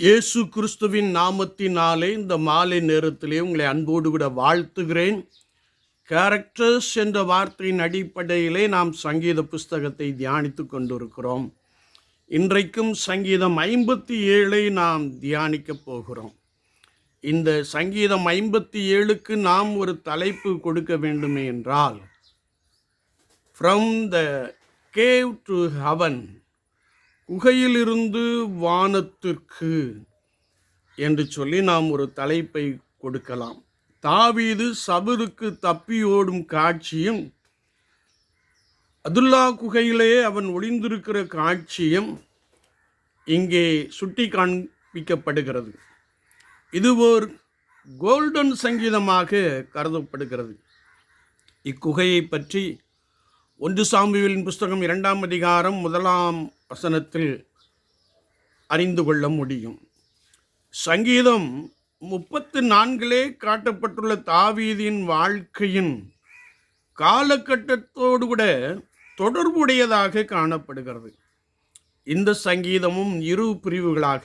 இயேசு கிறிஸ்துவின் நாமத்தினாலே இந்த மாலை நேரத்திலே உங்களை அன்போடு கூட வாழ்த்துகிறேன். கேரக்டர்ஸ் என்ற வார்த்தையின் அடிப்படையிலே நாம் சங்கீத புஸ்தகத்தை தியானித்து கொண்டிருக்கிறோம். இன்றைக்கும் சங்கீதம் ஐம்பத்தி ஏழை நாம் தியானிக்கப் போகிறோம். இந்த சங்கீதம் ஐம்பத்தி ஏழுக்கு நாம் ஒரு தலைப்பு கொடுக்க வேண்டுமே என்றால் from the cave to heaven குகையிலிருந்து வானத்திற்கு என்று சொல்லி நாம் ஒரு தலைப்பை கொடுக்கலாம். தாவீது சபருக்கு தப்பியோடும் காட்சியும் அதுல்லா குகையிலேயே அவன் ஒளிந்திருக்கிற காட்சியும் இங்கே சுட்டி காண்பிக்கப்படுகிறது. இது ஒரு கோல்டன் சங்கீதமாக கருதப்படுகிறது. இக்குகையை பற்றி ஒன்று சாம்புவின் புஸ்தகம் இரண்டாம் அதிகாரம் முதலாம் வசனத்தில் அறிந்து கொள்ள முடியும். சங்கீதம் முப்பத்து நான்கிலே காட்டப்பட்டுள்ள தாவீதின் வாழ்க்கையின் காலகட்டத்தோடு கூட தொடர்புடையதாக காணப்படுகிறது. இந்த சங்கீதமும் இரு பிரிவுகளாக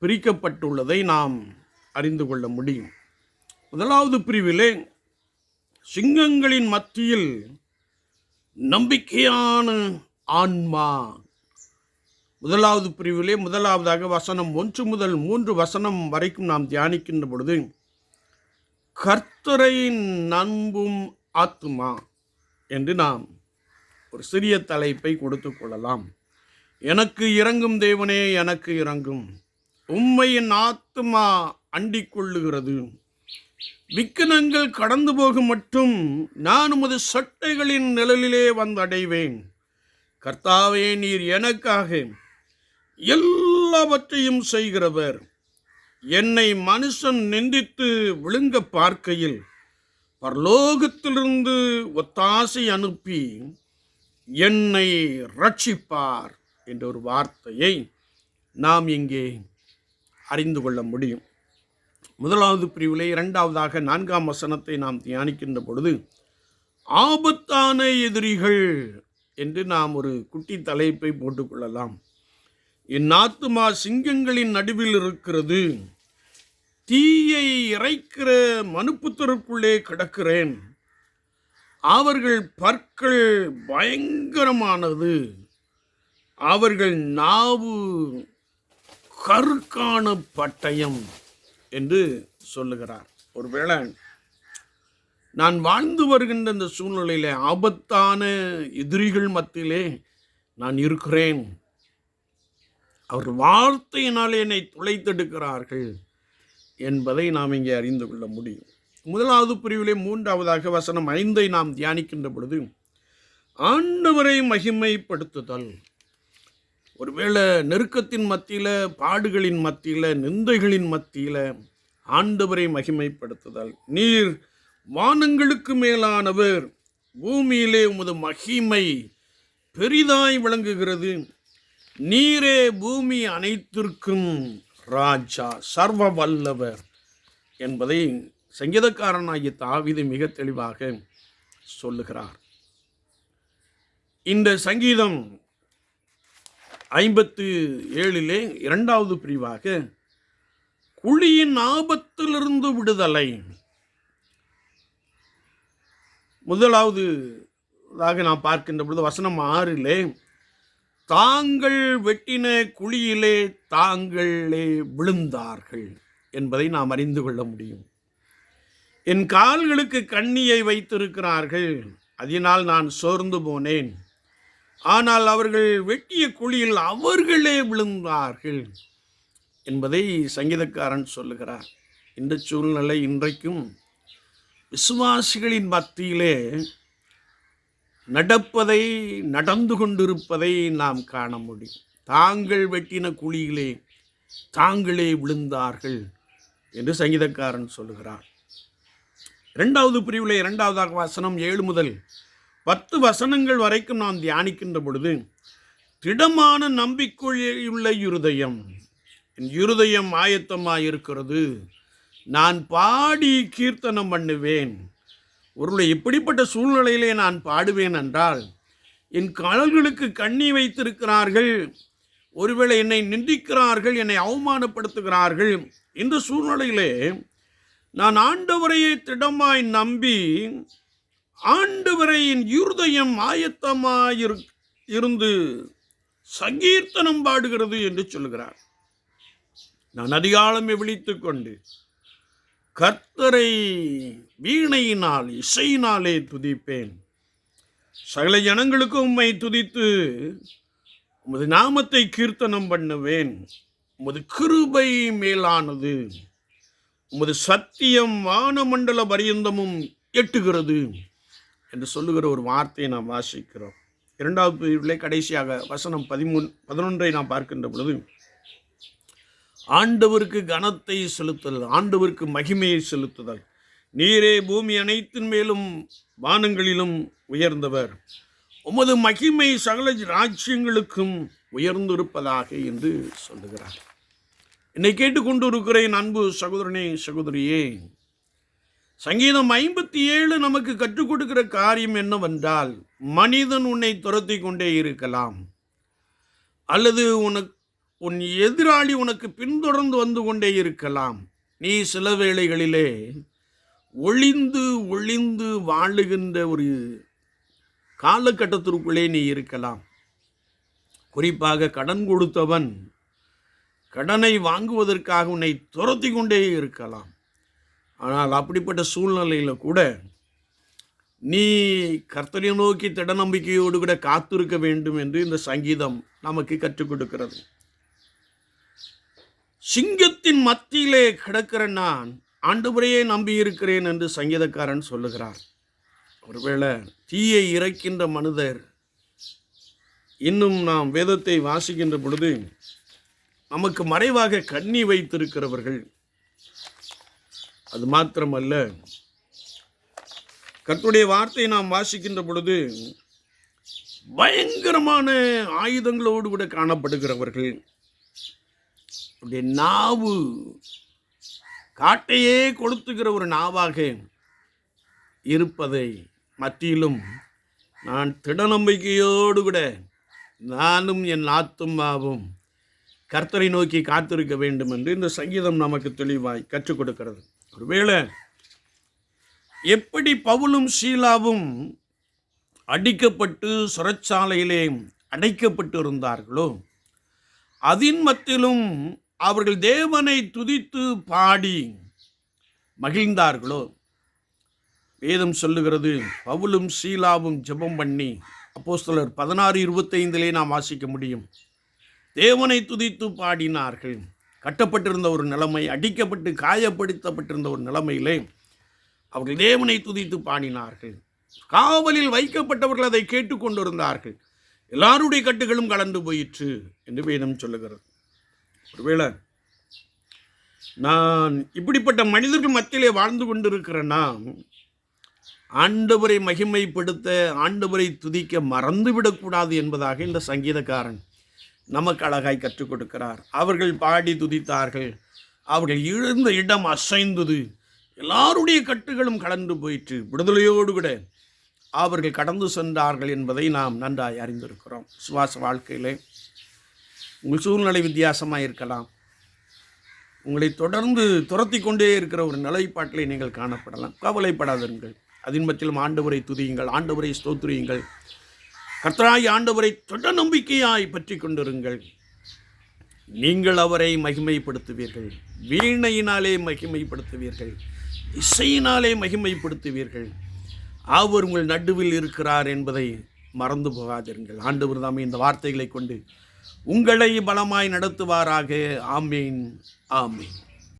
பிரிக்கப்பட்டுள்ளதை நாம் அறிந்து கொள்ள முடியும். முதலாவது பிரிவிலே சிங்கங்களின் மத்தியில் நம்பிக்கையான ஆன்மா முதலாவது பிரிவிலே முதலாவதாக வசனம் ஒன்று முதல் மூன்று வசனம் வரைக்கும் நாம் தியானிக்கின்ற பொழுது கர்த்தரை நம்பும் ஆத்துமா என்று நாம் ஒரு சிறிய தலைப்பை கொடுத்து கொள்ளலாம். எனக்கு இறங்கும் தேவனே எனக்கு இறங்கும். உண்மையின் ஆத்துமா அண்டிக் கொள்ளுகிறது. விக்கனங்கள் கடந்து போகும் மட்டும் நான் உமது சட்டைகளின் நிழலிலே வந்தடைவேன். கர்த்தாவே நீர் எனக்காக எல்லாவற்றையும் செய்கிறவர். என்னை மனுஷன் நிந்தித்து விழுங்க பார்க்கையில் பரலோகத்திலிருந்து ஒத்தாசை அனுப்பி என்னை ரட்சிப்பார் என்ற ஒரு வார்த்தையை நாம் இங்கே அறிந்து கொள்ள முடியும். முதலாவது பிரிவிலே இரண்டாவதாக நான்காம் வசனத்தை நாம் தியானிக்கின்ற பொழுது ஆபத்தான எதிரிகள் என்று நாம் ஒரு குட்டி தலைப்பை போட்டுக்கொள்ளலாம் என் ஆத்துமா சிங்கங்களின் நடுவில் இருக்கிறது. தீயை இறைக்கிற மனுப்புத்தருக்குள்ளே கிடக்கிறேன். அவர்கள் பற்கள் பயங்கரமானது. அவர்கள் நாவு கருக்கான பட்டயம் என்று சொல்லுகிறார். ஒருவேளை நான் வாழ்ந்து வருகின்ற இந்த சூழ்நிலையில் ஆபத்தான எதிரிகள் மத்தியிலே நான் இருக்கிறேன். அவர் வார்த்தையினால் என்னை துளைத்தெடுக்கிறார்கள் என்பதை நாம் இங்கே அறிந்து கொள்ள முடியும். முதலாவது பிரிவிலே மூன்றாவதாக வசனம் ஐந்தை நாம் தியானிக்கின்ற பொழுது ஆண்டவரை மகிமைப்படுத்துதல். ஒருவேளை நெருக்கத்தின் மத்தியில் பாடுகளின் மத்தியில் நிந்தைகளின் மத்தியில் ஆண்டவரை மகிமைப்படுத்துதல். நீர் வானங்களுக்கு மேலானவர் பூமியிலே உமது மகிமை பெரிதாய் விளங்குகிறது. நீரே பூமி அனைத்திற்கும் ராஜா சர்வ வல்லவர் என்பதை சங்கீதக்காரனாகிய தாவிது மிக தெளிவாக சொல்லுகிறார். இந்த சங்கீதம் ஐம்பத்து ஏழிலே இரண்டாவது பிரிவாக குழியின் ஆபத்திலிருந்து விடுதலை. முதலாவது நாம் பார்க்கின்ற பொழுது வசனம் ஆறிலே தாங்கள் வெட்டின குழியிலே தாங்களே விழுந்தார்கள் என்பதை நாம் அறிந்து கொள்ள முடியும். என் கால்களுக்கு கண்ணியை வைத்திருக்கிறார்கள். அதனால் நான் சோர்ந்து போனேன். ஆனால் அவர்கள் வெட்டிய குழியில் அவர்களே விழுந்தார்கள் என்பதை சங்கீதக்காரன் சொல்லுகிறார். இந்த சூழ்நிலை இன்றைக்கும் விசுவாசிகளின் மத்தியிலே நடப்பதை நடந்து கொண்டிருப்பதை நாம் காண முடியும். தாங்கள் வெட்டின குழியிலே தாங்களே விழுந்தார்கள் என்று சங்கீதக்காரன் சொல்லுகிறார் இரண்டாவது பிரிவில் இரண்டாவதாக வசனம் ஏழு முதல் பத்து வசனங்கள் வரைக்கும் நாம் தியானிக்கின்ற பொழுது திடமான நம்பிக்கையுள்ள இருதயம் என் இருதயம் ஆயத்தமாக இருக்கிறது நான் பாடி கீர்த்தனம் பண்ணுவேன். ஒரு இப்படிப்பட்ட சூழ்நிலையிலே நான் பாடுவேன் என்றால் என் கால்களுக்கு கண்ணி வைத்திருக்கிறார்கள் ஒருவேளை என்னை நிந்திக்கிறார்கள் என்னை அவமானப்படுத்துகிறார்கள் இந்த சூழ்நிலையிலே நான் ஆண்டவரையே திடமாய் நம்பி ஆண்டவரையின் இருதயம் ஆயத்தமாயிரு இருந்து சங்கீர்த்தனம் பாடுகிறது என்று சொல்கிறார் நான் அதிகாலமே விழித்து கொண்டு கர்த்தரை வீணையினால் இசையினாலே துதிப்பேன். சகல ஜனங்களுக்கு உம்மை துதித்து உமது நாமத்தை கீர்த்தனம் பண்ணுவேன். உமது கிருபை மேலானது. உமது சத்தியம் வானமண்டல பரியந்தமும் எட்டுகிறது என்று சொல்லுகிற ஒரு வார்த்தையை நாம் வாசிக்கிறோம். இரண்டாவது பிரிவிலே கடைசியாக வசனம் பதிமூன் பதினொன்றை நாம் பார்க்கின்ற பொழுது ஆண்டவருக்கு கனத்தை செலுத்துதல் ஆண்டவருக்கு மகிமையை செலுத்துதல். நீரே பூமி அனைத்தின் மேலும் வானங்களிலும் உயர்ந்தவர். உமது மகிமை சகல ராஜ்யங்களுக்கும் உயர்ந்திருப்பதாக என்று சொல்லுகிறார். என்னை கேட்டுக்கொண்டிருக்கிறேன் அன்பு சகோதரனே சகோதரியே. சங்கீதம் ஐம்பத்தி ஏழு நமக்கு கற்றுக் கொடுக்கிற காரியம் என்னவென்றால் மனிதன் உன்னை துரத்தி கொண்டே இருக்கலாம். அல்லது உனக்கு உன் எதிராளி உனக்கு பின்தொடர்ந்து வந்து கொண்டே இருக்கலாம். நீ சில வேளைகளிலே ஒளிந்து ஒளிந்து வாழுகின்ற ஒரு காலகட்டத்திற்குள்ளே நீ இருக்கலாம். குறிப்பாக கடன் கொடுத்தவன் கடனை வாங்குவதற்காக உன்னை துரத்தி கொண்டே இருக்கலாம். ஆனால் அப்படிப்பட்ட சூழ்நிலையில் கூட நீ கர்த்தரை நோக்கி திட நம்பிக்கையோடு கூட காத்திருக்க வேண்டும் என்று இந்த சங்கீதம் நமக்கு கற்றுக் கொடுக்கிறது. சிங்கத்தின் மத்தியிலே கிடக்கிற நான் ஆண்டவரையே நம்பி இருக்கிறேன் என்று சங்கீதக்காரன் சொல்லுகிறார். ஒருவேளை தீயை இறைக்கின்ற மனிதர் இன்னும் நாம் வேதத்தை வாசிக்கின்ற பொழுது நமக்கு மறைவாக கண்ணி வைத்திருக்கிறவர்கள். அது மாத்திரமல்ல கர்த்தருடைய வார்த்தையை நாம் வாசிக்கின்ற பொழுது பயங்கரமான ஆயுதங்களோடு கூட காணப்படுகிறவர்கள். அப்படி நாவு. காட்டையே கொளுத்துகிற ஒரு நாவாக இருப்பதை மத்தியிலும் நான் திடநம்பிக்கையோடு கூட நானும் என் ஆத்துமாவும் கர்த்தரை நோக்கி காத்திருக்க வேண்டும் என்று இந்த சங்கீதம் நமக்கு தெளிவாய் கற்றுக் கொடுக்கிறது. ஒருவேளை எப்படி பவுலும் ஷீலாவும் அடிக்கப்பட்டு சுரச்சாலையிலே அடைக்கப்பட்டு இருந்தார்களோ அதின் மத்தியிலும் அவர்கள் தேவனை துதித்து பாடி மகிழ்ந்தார்களோ? வேதம் சொல்லுகிறது பவுலும் சீலாவும் ஜெபம் பண்ணி அப்போஸ்தலர் பதினாறு இருபத்தைந்திலே நாம் வாசிக்க முடியும். தேவனை துதித்து பாடினார்கள். கட்டப்பட்டிருந்த ஒரு நிலைமை அடிக்கப்பட்டு காயப்படுத்தப்பட்டிருந்த ஒரு நிலைமையிலே அவர்கள் தேவனை துதித்து பாடினார்கள். காவலில் வைக்கப்பட்டவர்கள் அதை கேட்டுக்கொண்டிருந்தார்கள். எல்லாருடைய கட்டுகளும் கலந்து போயிற்று என்று வேதம் சொல்லுகிறது. ஒருவேளை நான் இப்படிப்பட்ட மனிதர்கள் மத்தியிலே வாழ்ந்து கொண்டிருக்கிறேன்னா ஆண்டவரை மகிமைப்படுத்த ஆண்டவரை துதிக்க மறந்துவிடக்கூடாது என்பதாக இந்த சங்கீதக்காரன் நமக்கு அழகாய் கற்றுக் கொடுக்கிறார். அவர்கள் பாடி துதித்தார்கள். அவர்கள் இழந்த இடம் அசைந்தது. எல்லாருடைய கட்டுகளும் கடந்து போயிற்று. விடுதலையோடு கூட அவர்கள் கடந்து சென்றார்கள் என்பதை நாம் நன்றாய் அறிந்திருக்கிறோம். சுவாச வாழ்க்கையிலே உங்கள் சூழ்நிலை வித்தியாசமாக இருக்கலாம். உங்களை தொடர்ந்து துரத்தி கொண்டே இருக்கிற ஒரு நிலைப்பாட்டிலே நீங்கள் காணப்படலாம். கவலைப்படாதீர்கள். அதன் மத்தியிலும் ஆண்டவரை துதியுங்கள் ஆண்டவரை ஸ்தோத்திரியுங்கள். கர்த்தராய் ஆண்டவரை தொட நம்பிக்கையாய் பற்றி கொண்டிருங்கள். நீங்கள் அவரை மகிமைப்படுத்துவீர்கள். வீணையினாலே மகிமைப்படுத்துவீர்கள். இசையினாலே மகிமைப்படுத்துவீர்கள். அவர் உங்கள் நடுவில் இருக்கிறார் என்பதை மறந்து போகாதீர்கள். ஆண்டவர் தாமே இந்த வார்த்தைகளை கொண்டு உங்களை பலமாய் நடத்துவாராக. ஆமீன். ஆமீன்.